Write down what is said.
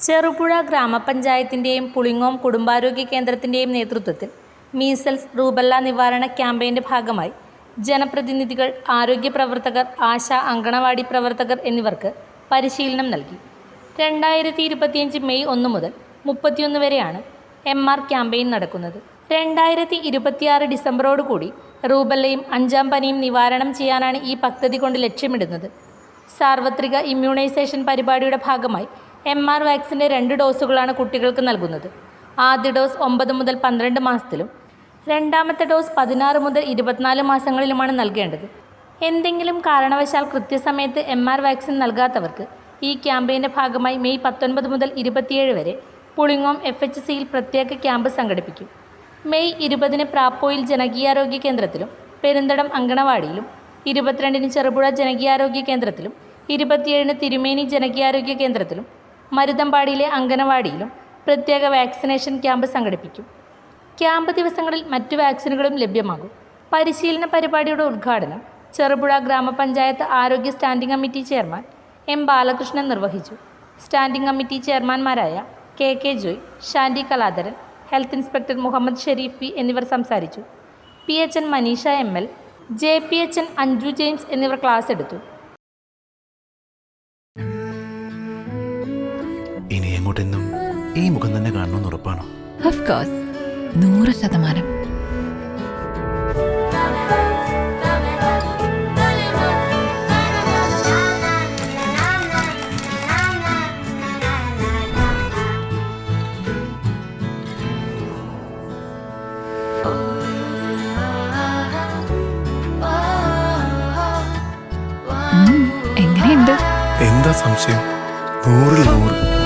ചെറുപുഴ ഗ്രാമപഞ്ചായത്തിന്റെയും പുളിങ്ങോം കുടുംബാരോഗ്യ കേന്ദ്രത്തിന്റെയും നേതൃത്വത്തിൽ measles rubella നിവാരണ ക്യാമ്പയിന്റെ ഭാഗമായി ജനപ്രതിനിധികൾ ആരോഗ്യ പ്രവർത്തകർ ആശ അങ്കണവാടി പ്രവർത്തകർ എന്നിവർക്ക് പരിശീലനം നൽകി. രണ്ടായിരത്തി ഇരുപത്തിയഞ്ച് മെയ് ഒന്ന് മുതൽ മുപ്പത്തിയൊന്ന് വരെയാണ് എം ആർ ക്യാമ്പയിൻ നടക്കുന്നത്. രണ്ടായിരത്തി ഇരുപത്തിയാറ് ഡിസംബറോടുകൂടി റൂബല്ലയും അഞ്ചാം പനിയും നിവാരണം ചെയ്യാനാണ് ഈ പദ്ധതി കൊണ്ട് ലക്ഷ്യമിടുന്നത്. സാർവത്രിക ഇമ്മ്യൂണൈസേഷൻ പരിപാടിയുടെ ഭാഗമായി എം ആർ വാക്സിന്റെ രണ്ട് ഡോസുകളാണ് കുട്ടികൾക്ക് നൽകുന്നത്. ആദ്യ ഡോസ് ഒമ്പത് മുതൽ പന്ത്രണ്ട് മാസത്തിലും രണ്ടാമത്തെ ഡോസ് പതിനാറ് മുതൽ ഇരുപത്തിനാല് മാസങ്ങളിലുമാണ് നൽകേണ്ടത്. എന്തെങ്കിലും കാരണവശാൽ കൃത്യസമയത്ത് എം ആർ വാക്സിൻ നൽകാത്തവർക്ക് ഈ ക്യാമ്പയിന്റെ ഭാഗമായി മെയ് പത്തൊൻപത് മുതൽ ഇരുപത്തിയേഴ് വരെ പുളിങ്ങോം എഫ് എച്ച് സിയിൽ പ്രത്യേക ക്യാമ്പ് സംഘടിപ്പിക്കും. മെയ് ഇരുപതിന് പ്രാപ്പോയിൽ ജനകീയാരോഗ്യ കേന്ദ്രത്തിലും പെരുന്തടം അങ്കണവാടിയിലും ഇരുപത്തിരണ്ടിന് ചെറുപുഴ ജനകീയാരോഗ്യ കേന്ദ്രത്തിലും ഇരുപത്തിയേഴിന് തിരുമേനി ജനകീയാരോഗ്യ കേന്ദ്രത്തിലും മരുതമ്പാടിയിലെ അങ്കണവാടിയിലും പ്രത്യേക വാക്സിനേഷൻ ക്യാമ്പ് സംഘടിപ്പിക്കും. ക്യാമ്പ് ദിവസങ്ങളിൽ മറ്റു വാക്സിനുകളും ലഭ്യമാകും. പരിശീലന പരിപാടിയുടെ ഉദ്ഘാടനം ചെറുപുഴ ഗ്രാമപഞ്ചായത്ത് ആരോഗ്യ standing committee chairman M Balakrishnan നിർവഹിച്ചു. Standing committee ചെയർമാൻമാരായ K K Joy Shandy Kaladharan health inspector Muhammad Sharif P എന്നിവർ സംസാരിച്ചു. P H N Manisha M L J P H N Anju James എന്നിവർ ക്ലാസ് എടുത്തു. ഇനി എങ്ങോട്ടെന്നും ഈ മുഖം തന്നെ കാണണമെന്ന് ഉറപ്പാണോ? നൂറ് ശതമാനം. എങ്ങനെയുണ്ട്? എന്താ സംശയം? നൂറിൽ നൂറ്.